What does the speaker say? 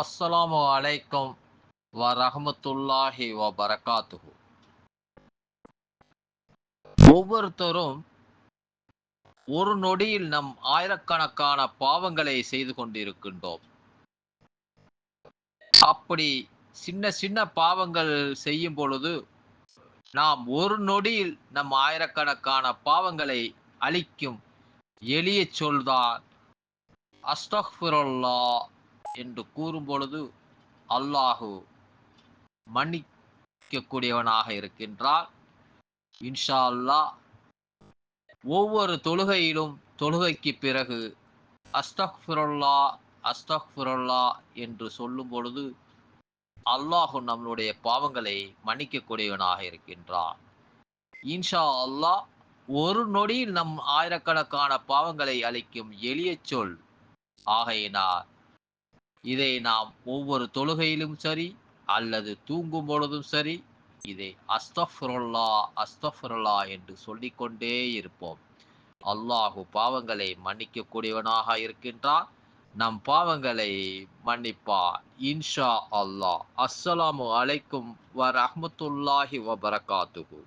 அஸ்ஸலாமு வலைக்கம் வ ரஹமத்துல்லாஹி வ பரகாத்துஹு ஒவ்வொருத்தரும் ஒரு நொடியில் நம் ஆயிரக்கணக்கான பாவங்களை செய்து கொண்டிருக்கின்றோம். அப்படி சின்ன சின்ன பாவங்கள் செய்யும் பொழுது நாம் ஒரு நொடியில் நம் ஆயிரக்கணக்கான பாவங்களை அழிக்கும் எளிய சொல்தான் அஸ்தக்ஃபிருல்லா என்று கூறும் பொழுது அல்லாஹு மன்னிக்கக்கூடியவனாக இருக்கின்றார். இன்ஷா அல்லாஹ் ஒவ்வொரு தொழுகையிலும் தொழுகைக்கு பிறகு அஸ்தக்ஃபிருல்லா அஸ்தக்ஃபிருல்லா என்று சொல்லும் பொழுது அல்லாஹு நம்மளுடைய பாவங்களை மன்னிக்கக்கூடியவனாக இருக்கின்றார் இன்ஷா அல்லாஹ் ஒரு நொடியில் நம் ஆயிரக்கணக்கான பாவங்களை அளிக்கும் எளிய சொல் ஆகையினால் இதை நாம் ஒவ்வொரு தொழுகையிலும் சரி அல்லது தூங்கும் பொழுதும் சரி இதை அஸ்தஃபுரல்லா அஸ்தஃபுரல்லா என்று சொல்லிக்கொண்டே இருப்போம். அல்லாஹு பாவங்களை மன்னிக்கக்கூடியவனாக இருக்கின்றான். நம் பாவங்களை மன்னிப்பா இன்ஷா அல்லாஹ். அஸ்ஸலாமு அலைக்கும் வ ரஹமத்துல்லாஹி வ பரகாத்துகு